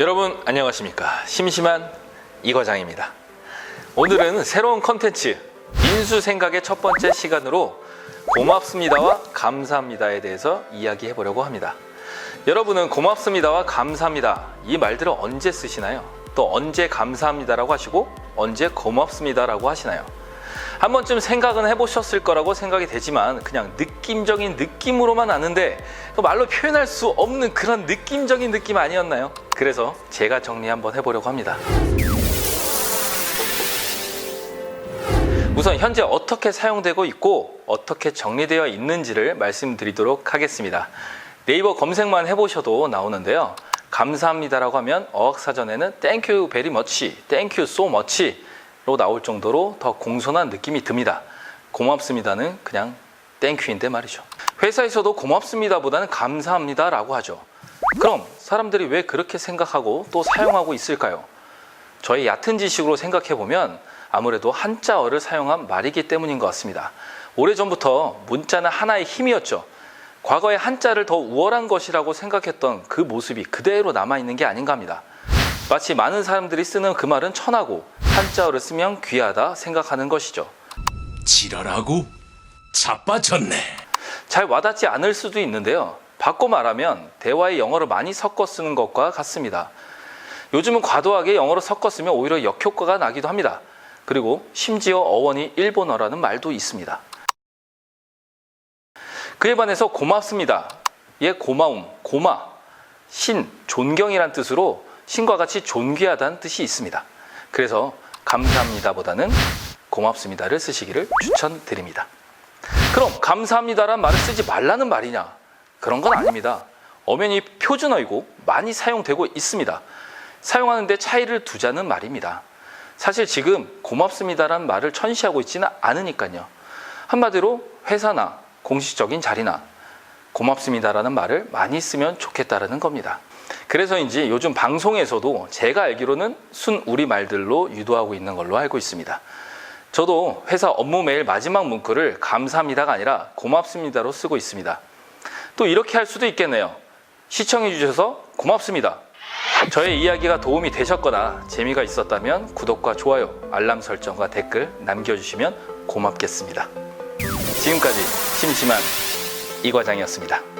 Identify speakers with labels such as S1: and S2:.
S1: 여러분 안녕하십니까 심심한 이 과장입니다 오늘은 새로운 컨텐츠 인수 생각의 첫 번째 시간으로 고맙습니다와 감사합니다에 대해서 이야기해 보려고 합니다 여러분은 고맙습니다와 감사합니다 이 말들을 언제 쓰시나요? 또 언제 감사합니다라고 하시고 언제 고맙습니다라고 하시나요? 한 번쯤 생각은 해보셨을 거라고 생각이 되지만 그냥 느낌적인 느낌으로만 아는데 그 말로 표현할 수 없는 그런 느낌적인 느낌 아니었나요? 그래서 제가 정리 한번 해보려고 합니다. 우선 현재 어떻게 사용되고 있고 어떻게 정리되어 있는지를 말씀드리도록 하겠습니다. 네이버 검색만 해보셔도 나오는데요. 감사합니다라고 하면 어학사전에는 Thank you very much, Thank you so much 로 나올 정도로 더 공손한 느낌이 듭니다. 고맙습니다는 그냥 땡큐인데 말이죠. 회사에서도 고맙습니다보다는 감사합니다라고 하죠. 그럼 사람들이 왜 그렇게 생각하고 또 사용하고 있을까요? 저의 얕은 지식으로 생각해 보면 아무래도 한자어를 사용한 말이기 때문인 것 같습니다. 오래전부터 문자는 하나의 힘이었죠. 과거에 한자를 더 우월한 것이라고 생각했던 그 모습이 그대로 남아있는 게 아닌가 합니다. 마치 많은 사람들이 쓰는 그 말은 천하고 한자어를 쓰면 귀하다 생각하는 것이죠.
S2: 지랄하고 자빠졌네.
S1: 잘 와닿지 않을 수도 있는데요. 바꿔 말하면 대화의 영어를 많이 섞어 쓰는 것과 같습니다. 요즘은 과도하게 영어로 섞어 쓰면 오히려 역효과가 나기도 합니다. 그리고 심지어 어원이 일본어라는 말도 있습니다. 그에 반해서 고맙습니다. 의 고마움, 고마, 신, 존경이란 뜻으로 신과 같이 존귀하다는 뜻이 있습니다. 그래서 감사합니다보다는 고맙습니다를 쓰시기를 추천드립니다. 그럼 감사합니다란 말을 쓰지 말라는 말이냐? 그런 건 아닙니다. 엄연히 표준어이고 많이 사용되고 있습니다. 사용하는데 차이를 두자는 말입니다. 사실 지금 고맙습니다란 말을 천시하고 있지는 않으니까요. 한마디로 회사나 공식적인 자리나 고맙습니다라는 말을 많이 쓰면 좋겠다라는 겁니다. 그래서인지 요즘 방송에서도 제가 알기로는 순 우리 말들로 유도하고 있는 걸로 알고 있습니다. 저도 회사 업무 메일 마지막 문구를 감사합니다가 아니라 고맙습니다로 쓰고 있습니다. 또 이렇게 할 수도 있겠네요. 시청해 주셔서 고맙습니다. 저의 이야기가 도움이 되셨거나 재미가 있었다면 구독과 좋아요, 알람 설정과 댓글 남겨주시면 고맙겠습니다. 지금까지 심심한 이 과장이었습니다.